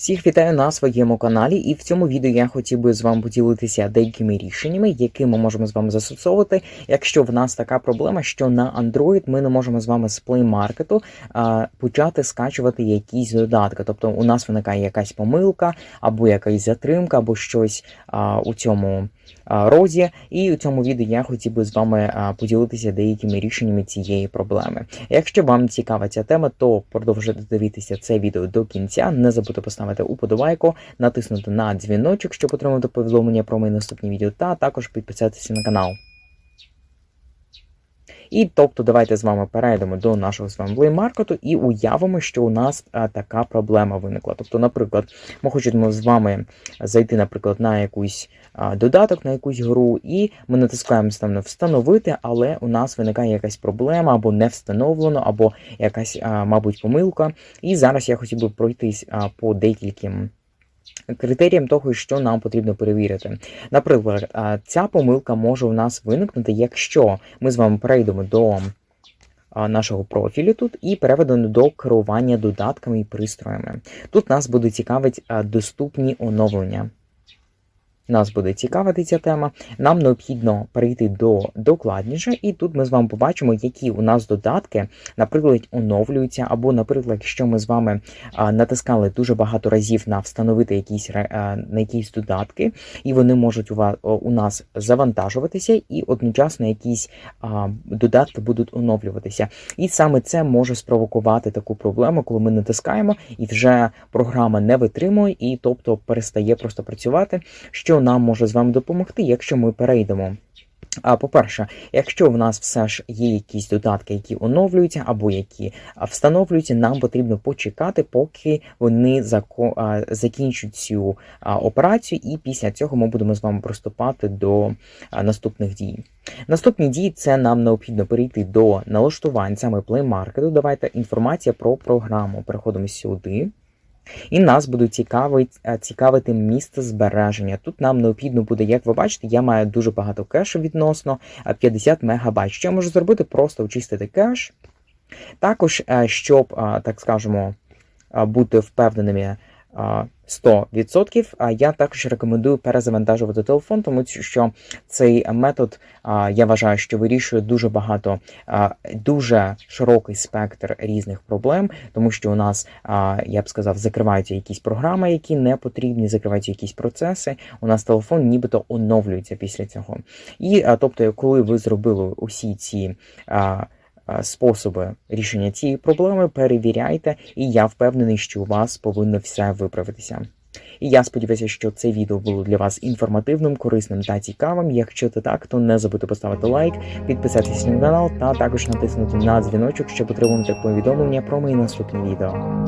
Всіх вітаю на своєму каналі, і в цьому відео я хотів би з вами поділитися деякими рішеннями, які ми можемо з вами застосовувати, якщо в нас така проблема, що на Android ми не можемо з вами з Play Market почати скачувати якісь додатки. Тобто у нас виникає якась помилка, або якась затримка, або щось а, у цьому а, розі. І у цьому відео я хотів би з вами а, поділитися деякими рішеннями цієї проблеми. Якщо вам цікава ця тема, то продовжуйте дивитися це відео до кінця. Не забудьте поставити уподобайку, натиснути на дзвіночок, щоб отримати повідомлення про мої наступні відео, та також підписатися на канал. І тобто, давайте з вами перейдемо до нашого з вами плеймаркету і уявимо, що у нас а, така проблема виникла. Тобто, наприклад, ми хочемо з вами зайти, наприклад, на якийсь а, додаток, на якусь гру, і ми натискаємо ставно встановити, але у нас виникає якась проблема, або не встановлено, або якась, а, мабуть, помилка. І зараз я хотів би пройтись по декільким. Критеріям того, що нам потрібно перевірити. Наприклад, ця помилка може у нас виникнути, якщо ми з вами перейдемо до нашого профілю тут і переведемо до керування додатками і пристроями. Тут нас буде цікавить доступні оновлення. Нас буде цікавити ця тема. Нам необхідно перейти до докладніше, і тут ми з вами побачимо, які у нас додатки, наприклад, оновлюються, або, наприклад, якщо ми з вами натискали дуже багато разів на встановити якісь на якісь додатки, і вони можуть у вас у нас завантажуватися, і одночасно якісь додатки будуть оновлюватися. І саме це може спровокувати таку проблему, коли ми натискаємо, і вже програма не витримує, і тобто перестає просто працювати. Що нам може з вами допомогти, якщо ми перейдемо. А по-перше, якщо в нас все ж є якісь додатки, які оновлюються або які встановлюються, нам потрібно почекати, поки вони закінчать цю операцію, і після цього ми будемо з вами приступати до наступних дій. Наступні дії це нам необхідно перейти до налаштувань саме Play Market. Давайте інформація про програму. Переходимо сюди. І нас буде цікавить, е, цікавити місце збереження. Тут нам необхідно буде, як ви бачите, я маю дуже багато кешу відносно 50 мегабайт. Що я можу зробити? Просто очистити кеш. Також, е, щоб, так скажемо, бути впевненими 100%, а я також рекомендую перезавантажувати телефон, тому що цей метод я вважаю, що вирішує дуже багато, дуже широкий спектр різних проблем, тому що у нас, я б сказав, закриваються якісь програми, які не потрібні, закриваються якісь процеси. У нас телефон нібито оновлюється після цього. І тобто, коли ви зробили усі ці. А, Способи рішення цієї проблеми перевіряйте, і я впевнений, що у вас повинно все виправитися. І я сподіваюся, що це відео було для вас інформативним, корисним та цікавим. Якщо це так, то не забудьте поставити лайк, підписатися на канал та також натиснути на дзвіночок, щоб отримувати повідомлення про мої наступні відео.